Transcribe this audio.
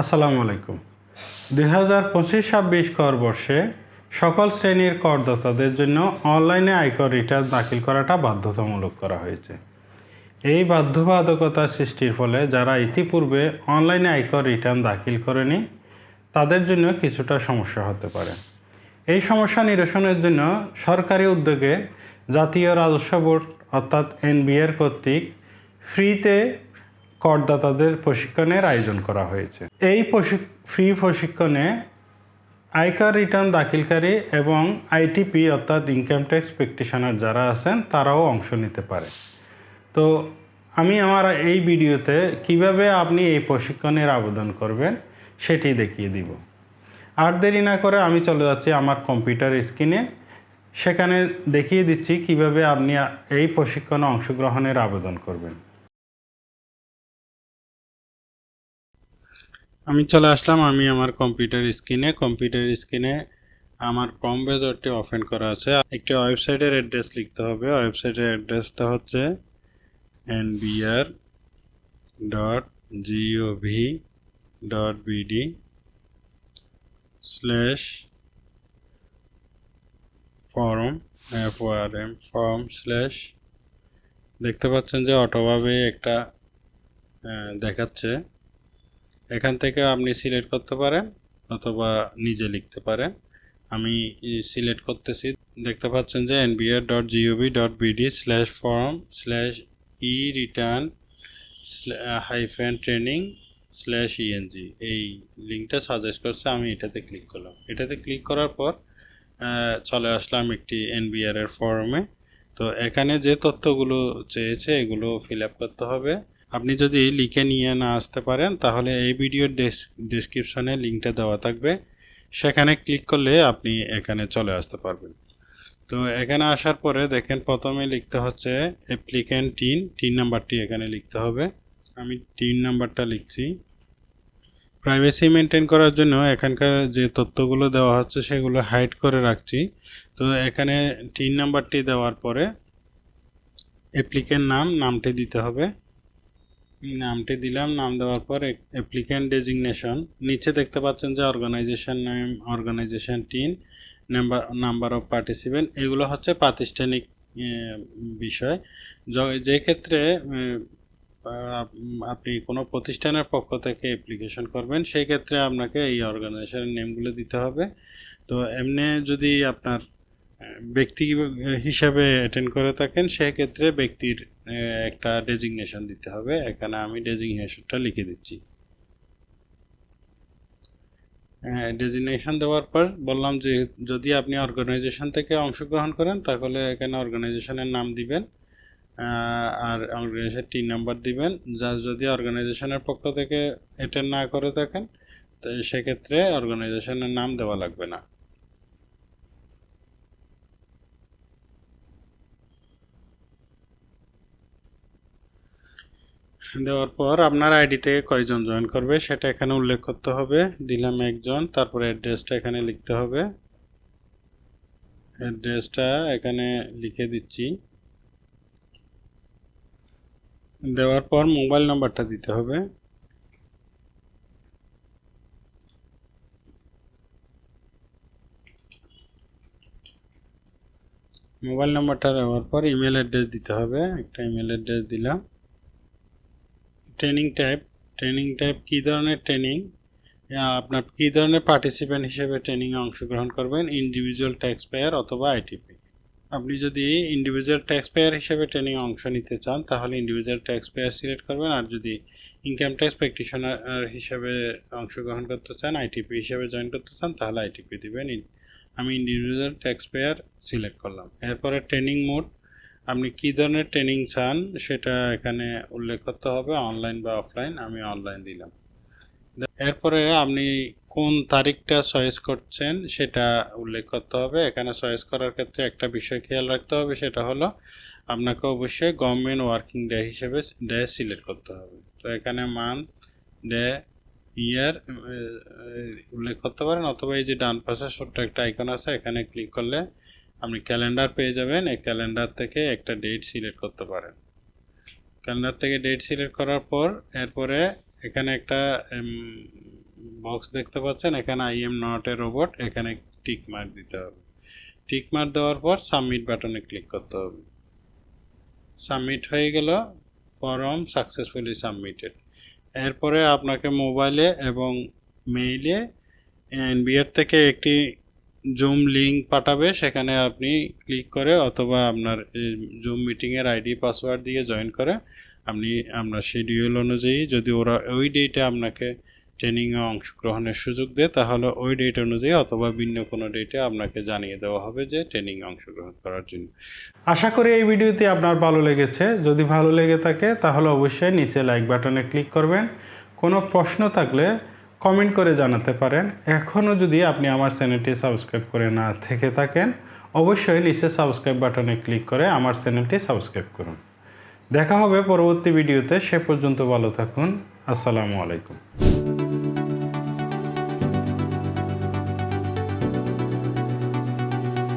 আসসালামু আলাইকুম। দুই হাজার পঁচিশ ছাব্বিশ কর বর্ষে সকল শ্রেণির করদাতাদের জন্য অনলাইনে আয়কর রিটার্ন দাখিল করাটা বাধ্যতামূলক করা হয়েছে। এই বাধ্যবাধকতা সৃষ্টির ফলে যারা ইতিপূর্বে অনলাইনে আয়কর রিটার্ন দাখিল করেনি, তাদের জন্য কিছুটা সমস্যা হতে পারে। এই সমস্যা নিরসনের জন্য সরকারি উদ্যোগে জাতীয় রাজস্ব বোর্ড, অর্থাৎ এনবিআর কর্তৃক ফ্রিতে করদাতাদের প্রশিক্ষণের আয়োজন করা হয়েছে। এই ফ্রি প্রশিক্ষণে আয়কর রিটার্ন দাখিলকারী এবং আইটিপি অর্থাৎ ইনকাম ট্যাক্স প্র্যাকটিশনার যারা আছেন, তারাও অংশ নিতে পারে। তো আমি আমার এই ভিডিওতে কীভাবে আপনি এই প্রশিক্ষণের আবেদন করবেন, সেটি দেখিয়ে দিব। আর দেরি না করে আমি চলে যাচ্ছি আমার কম্পিউটার স্ক্রিনে। সেখানে দেখিয়ে দিচ্ছি কীভাবে আপনি এই প্রশিক্ষণে অংশগ্রহণের আবেদন করবেন। আমি চলে আসলাম, আমি আমার কম্পিউটার স্ক্রিনে কম্পিউটার স্ক্রিনে আমার ক্রম ব্রাউজারটি ওপেন করা আছে। একটি ওয়েবসাইটের অ্যাড্রেস লিখতে হবে। ওয়েবসাইটের অ্যাড্রেসটা হচ্ছে N NBR dot GOV dot BD slash form F R M form slash দেখতে পাচ্ছেন যে অটোভাবে একটা দেখাচ্ছে। এখান থেকে আপনি সিলেক্ট করতে পারেন অথবা নিজে লিখতে পারেন। আমি সিলেক্ট করতেছি। দেখতে পাচ্ছেন যে N NBR dot GOV dot BD slash form slash e return hyphen training slash ENG এই লিঙ্কটা সাজেস্ট করছে, আমি এটাতে ক্লিক করলাম। এটাতে ক্লিক করার পর চলে আসলাম একটি এনবিআর এর ফর্মে তো এখানে যে তথ্যগুলো চেয়েছে, এগুলো ফিল আপ করতে হবে। আপনি যদি লিখে নিয়ে না আসতে পারেন, তাহলে এই ভিডিওর ডেসক্রিপশনে লিঙ্কটা দেওয়া থাকবে। সেখানে ক্লিক করলে আপনি এখানে চলে আসতে পারবেন। তো এখানে আসার পরে দেখেন প্রথমে লিখতে হচ্ছে অ্যাপ্লিক্যান্ট টিন টিন নাম্বারটি এখানে লিখতে হবে। আমি টিন নাম্বারটা লিখছি। প্রাইভেসি মেনটেন করার জন্য এখানকার যে তথ্যগুলো দেওয়া হচ্ছে, সেগুলো হাইড করে রাখছি। তো এখানে টিন নাম্বারটি দেওয়ার পরে অ্যাপ্লিক্যান্ট নাম, নামটি দিতে হবে। নামটি দিলাম। নাম দেওয়ার পর অ্যাপ্লিক্যান্ট ডেজিগনেশন নিচে দেখতে পাচ্ছেন যে organisation name organisation TIN number number of participant এগুলো হচ্ছে প্রাতিষ্ঠানিক বিষয়। যে ক্ষেত্রে আপনি কোনো প্রতিষ্ঠানের পক্ষ থেকে অ্যাপ্লিকেশন করবেন, সেই ক্ষেত্রে আপনাকে এই অর্গানাইজেশনের নেমগুলো দিতে হবে। তো এমনি যদি আপনার ব্যক্তি হিসাবে অ্যাটেন্ড করে থাকেন, সেক্ষেত্রে ব্যক্তির একটা ডেজিগনেশন দিতে হবে। এখানে আমি ডেজিগনেশনটা লিখে দিচ্ছি। ডেজিগনেশন দেওয়ার পর বললাম যে, যদি আপনি অর্গানাইজেশন থেকে অংশগ্রহণ করেন, তাহলে এখানে অর্গানাইজেশনের নাম দিবেন আর অর্গানাইজেশন টিন নাম্বার দিবেন। যা, যদি অর্গানাইজেশনের পক্ষ থেকে অ্যাটেন্ড না করে থাকেন, তো সেক্ষেত্রে অর্গানাইজেশনের নাম দেওয়া লাগবে না। দেওয়ার পর আপনার আইডি থেকে কয়জন জয়েন করবে সেটা এখানে উল্লেখ করতে হবে। দিলাম একজন, তারপরে অ্যাড্রেসটা এখানে লিখতে হবে। অ্যাড্রেসটা এখানে লিখে দিচ্ছি। দেওয়ার পর মোবাইল নাম্বারটা দিতে হবে। মোবাইল নাম্বারটা দেওয়ার পর ইমেল অ্যাড্রেস দিতে হবে। একটা ইমেল অ্যাড্রেস দিলাম। ট্রেনিং টাইপ ট্রেনিং টাইপ কী ধরনের ট্রেনিং আপনার কী ধরনের পার্টিসিপেন্ট হিসেবে ট্রেনিংয়ে অংশগ্রহণ করবেন? ইন্ডিভিজুয়াল ট্যাক্স পেয়ার অথবা আইটিপি আপনি যদি ইন্ডিভিজুয়াল ট্যাক্স পেয়ার হিসেবে ট্রেনিংয়ে অংশ নিতে চান, তাহলে ইন্ডিভিজুয়াল ট্যাক্স পেয়ার সিলেক্ট করবেন। আর যদি ইনকাম ট্যাক্স প্র্যাকটিশনার হিসেবে অংশগ্রহণ করতে চান আইটিপি হিসেবে জয়েন করতে চান, তাহলে আইটিপি দিবেন। আমি ইন্ডিভিজুয়াল ট্যাক্স পেয়ার সিলেক্ট করলাম। এরপরে ট্রেনিং মোড আপনি কী ধরনের ট্রেনিং চান সেটা এখানে উল্লেখ করতে হবে অনলাইন বা অফলাইন আমি অনলাইন দিলাম। এরপরে আপনি কোন তারিখটা চয়েস করছেন সেটা উল্লেখ করতে হবে। এখানে চয়েস করার ক্ষেত্রে একটা বিষয় খেয়াল রাখতে হবে, সেটা হলো আপনাকে অবশ্যই গভর্নমেন্ট ওয়ার্কিং ডে হিসেবে ডে সিলেক্ট করতে হবে। তো এখানে মান্থ ডে ইয়ার উল্লেখ করতে পারেন, অথবা এই যে ডান পাশে ছোট্ট একটা আইকন আছে, এখানে ক্লিক করলে আপনি ক্যালেন্ডার পেয়ে যাবেন। এই ক্যালেন্ডার থেকে একটা ডেট সিলেক্ট করতে পারেন। ক্যালেন্ডার থেকে ডেট সিলেক্ট করার পর, এরপরে এখানে একটা বক্স দেখতে পাচ্ছেন। এখানে I am not a robot এখানে টিক মার্ক দিতে হবে। টিক মার্ক দেওয়ার পর সাবমিট বাটনে ক্লিক করতে হবে। সাবমিট হয়ে গেল ফর্ম সাকসেসফুলি সাবমিটেড এরপরে আপনাকে মোবাইলে এবং মেইলে এনবিআর থেকে একটি জুম লিঙ্ক পাঠাবে, সেখানে আপনি ক্লিক করে অথবা আপনার জুম মিটিংয়ের আইডি পাসওয়ার্ড দিয়ে জয়েন করে আপনি আপনার শিডিউল অনুযায়ী যদি ওরা ওই ডেটে আপনাকে ট্রেনিংয়ে অংশগ্রহণের সুযোগ দেয়, তাহলে ওই ডেট অনুযায়ী অথবা ভিন্ন কোনো ডেটে আপনাকে জানিয়ে দেওয়া হবে যে ট্রেনিংয়ে অংশগ্রহণ করার জন্য। আশা করি এই ভিডিওটি আপনার ভালো লেগেছে। যদি ভালো লেগে থাকে, তাহলে অবশ্যই নিচে লাইক বাটনে ক্লিক করবেন। কোনো প্রশ্ন থাকলে কমেন্ট করে জানাতে পারেন। এখনও যদি আপনি আমার চ্যানেলটি সাবস্ক্রাইব করে না থেকে থাকেন, অবশ্যই নিচে সাবস্ক্রাইব বাটনে ক্লিক করে আমার চ্যানেলটি সাবস্ক্রাইব করুন। দেখা হবে পরবর্তী ভিডিওতে। সে পর্যন্ত ভালো থাকুন। আসসালামু আলাইকুম।